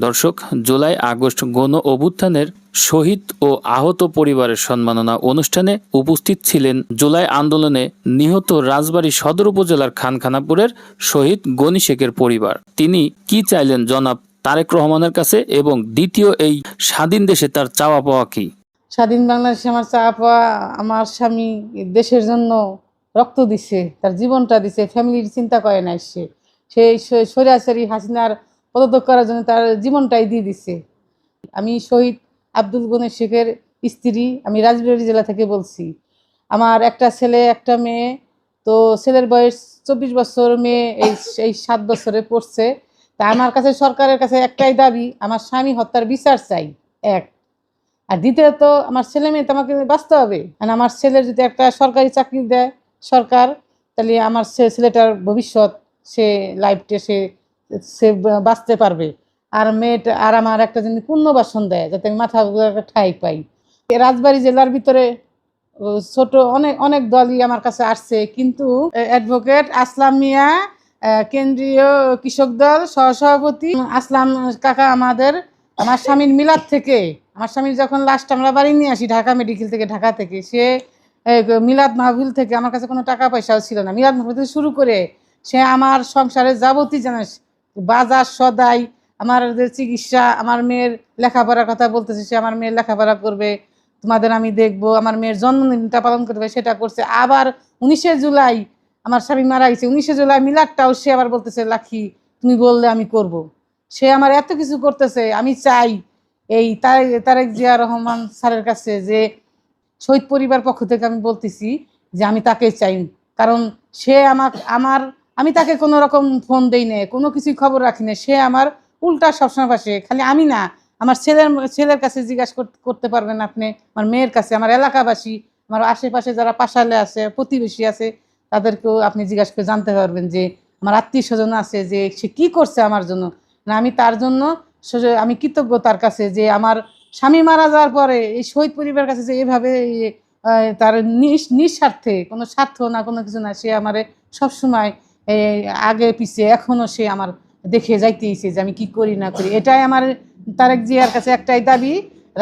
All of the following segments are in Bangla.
দর্শক, জুলাই আগস্ট গণ অভ্যুত্থানের শহীদ ও আহত পরিবারের সম্মাননা অনুষ্ঠানে উপস্থিত ছিলেন জুলাই আন্দোলনে নিহত রাজবাড়ী সদর উপজেলার খানখানাপুরের শহীদ গনি শেখের পরিবার। তিনি কি চাইলেন জনাব তারেক রহমানের কাছে এবং দ্বিতীয় এই স্বাধীন দেশে তার চাওয়া পাওয়া কি? স্বাধীন বাংলাদেশে আমার চা পাওয়া আমার স্বামী দেশের জন্য রক্ত দিছে, তার জীবনটা দিছে ফ্যামিলির চিন্তা করে নাই সে। সেই স- স্বৈরাচারী হাসিনার পদত্যাগ করার জন্য তার জীবনটাই দিয়ে দিছে। আমি শহীদ আব্দুল গনের শেখের স্ত্রী, আমি রাজবাড়ী জেলা থেকে বলছি। আমার একটা ছেলে, একটা মেয়ে, তো ছেলের বয়স চব্বিশ বছর, মেয়ে এই এই সাত বছরে পড়ছে। তা আমার কাছে, সরকারের কাছে একটাই দাবি, আমার স্বামী হত্যার বিচার চাই, এক। আর দ্বিতীয়ত, আমার ছেলে মেয়ে তো আমাকে বাঁচতে হবে। আর আমার ছেলের যদি একটা সরকারি চাকরি দেয় সরকার, তাহলে আমার ছেলেটার ভবিষ্যৎ, সে লাইফটা সে সে বাঁচতে পারবে। আর মেয়েটা, আর আমার একটা জিনিস পুণ্যবাসন দেয়, যাতে আমি মাথা ঠাই পাই। রাজবাড়ী জেলার ভিতরে ছোট অনেক অনেক দলই আমার কাছে আসছে। কিন্তু অ্যাডভোকেট আসলাম মিয়া কেন্দ্রীয় কৃষক দল সহসভাপতি। আসলাম কাকা আমাদের, আমার স্বামীর মিলাদ থেকে। আমার স্বামীর যখন লাস্ট আমরা বাড়ি নিয়ে আসি, ঢাকা মেডিকেল থেকে, ঢাকা থেকে, সে মিলাদ মাহফিল থেকে আমার কাছে কোনো টাকা পয়সাও ছিল না। মিলাদ মাহফিল থেকে শুরু করে, সে আমার সংসারের যাবতীয় জানিস বাজার সদাই আমার যে চিকিৎসা, আমার মেয়ের লেখাপড়ার কথা বলতেছে, সে আমার মেয়ের লেখাপড়া করবে, তোমাদের আমি দেখব, আমার মেয়ের জন্মদিনটা পালন করবে, সেটা করছে আবার উনিশে জুলাই আমার স্বামী মারা গেছে, উনিশে জুলাই মিলাদটাও সে আবার বলতেছে, লাখি, তুমি বললে আমি করব। সে আমার এত কিছু করতেছে, আমি চাই এই তারেক তারেক জিয়া রহমান স্যারের কাছে যে শহীদ পরিবার পক্ষ থেকে আমি বলতেছি যে আমি তাকে চাই, কারণ সে আমার আমার আমি তাকে কোনো রকম ফোন দেই না, কোনো কিছুই খবর রাখি না, সে আমার উল্টা সবসময় পাশে খালি আমি না, আমার ছেলের ছেলের কাছে জিজ্ঞাসা করতে পারবেন আপনি, আমার মেয়ের কাছে, আমার এলাকাবাসী, আমার আশেপাশে যারা পাশালে আছে, প্রতিবেশী আছে, তাদেরকেও আপনি জিজ্ঞাসা করে জানতে পারবেন যে আমার আত্মীয় স্বজন আছে, যে সে কি করছে আমার জন্য। না, আমি তার জন্য আমি কৃতজ্ঞ তার কাছে যে আমার স্বামী মারা যাওয়ার পরে এই শহীদ পরিবারের কাছে যে এভাবে তার নিস- নিঃস্বার্থে কোনো স্বার্থ না, কোনো কিছু না, সে আমার সবসময় আগে পিছিয়ে এখনও সে আমার দেখে যাইতেইছে যে আমি কি করি, না করি। এটাই আমার, তারেক জিয়ার কাছে একটাই দাবি,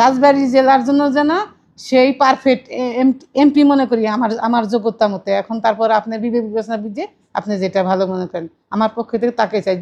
রাজবাড়ি জেলার জন্য যেন সেই পারফেক্ট এমপি মনে করি আমার আমার যোগ্যতা মতে। এখন তারপর আপনার বিবেক বিবেচনা বুঝে আপনি যেটা ভালো মনে করেন। আমার পক্ষ থেকে তাকে চাই।